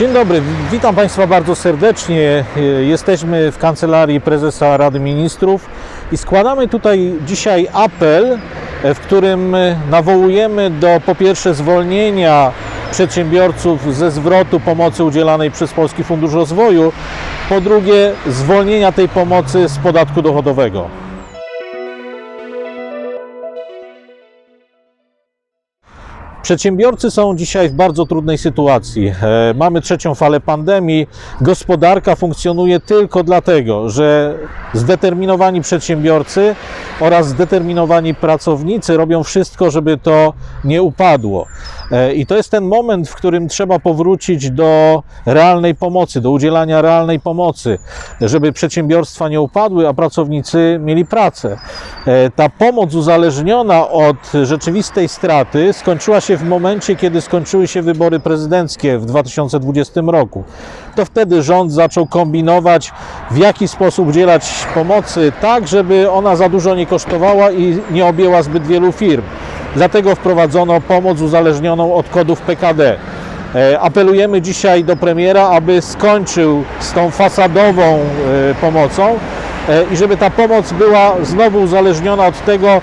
Dzień dobry, witam Państwa bardzo serdecznie. Jesteśmy w kancelarii prezesa Rady Ministrów i składamy tutaj dzisiaj apel, w którym nawołujemy do po pierwsze zwolnienia przedsiębiorców ze zwrotu pomocy udzielanej przez Polski Fundusz Rozwoju, po drugie zwolnienia tej pomocy z podatku dochodowego. Przedsiębiorcy są dzisiaj w bardzo trudnej sytuacji. E, Mamy trzecią falę pandemii. Gospodarka funkcjonuje tylko dlatego, że zdeterminowani przedsiębiorcy oraz zdeterminowani pracownicy robią wszystko, żeby to nie upadło. E, I to jest ten moment, w którym trzeba powrócić do realnej pomocy, do udzielania realnej pomocy, żeby przedsiębiorstwa nie upadły, a pracownicy mieli pracę. E, Ta pomoc uzależniona od rzeczywistej straty skończyła się w momencie, kiedy skończyły się wybory prezydenckie w 2020 roku. To wtedy rząd zaczął kombinować, w jaki sposób udzielać pomocy, tak żeby ona za dużo nie kosztowała i nie objęła zbyt wielu firm. Dlatego wprowadzono pomoc uzależnioną od kodów PKD. E, Apelujemy dzisiaj do premiera, aby skończył z tą fasadową e, pomocą i żeby ta pomoc była znowu uzależniona od tego, e,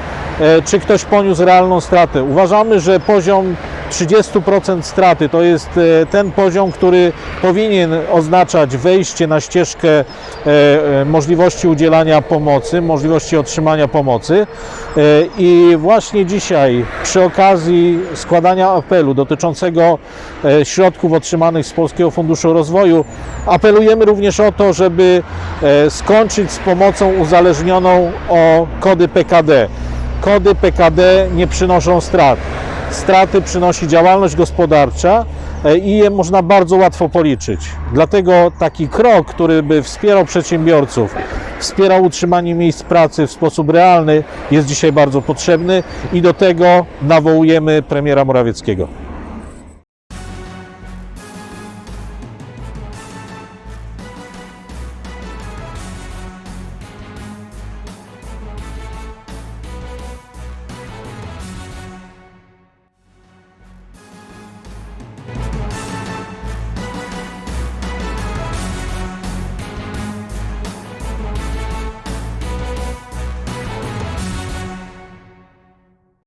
czy ktoś poniósł realną stratę. Uważamy, że poziom 30% straty to jest e, ten poziom, który powinien oznaczać wejście na ścieżkę e, e, możliwości udzielania pomocy, możliwości otrzymania pomocy. I właśnie dzisiaj, przy okazji składania apelu dotyczącego środków otrzymanych z Polskiego Funduszu Rozwoju, apelujemy również o to, żeby skończyć z pomocą uzależnioną o kody PKD. Kody PKD nie przynoszą strat. Straty przynosi działalność gospodarcza e, i je można bardzo łatwo policzyć. Dlatego taki krok, który by wspierał przedsiębiorców, wspierał utrzymanie miejsc pracy w sposób realny, jest dzisiaj bardzo potrzebny i do tego nawołujemy premiera Morawieckiego.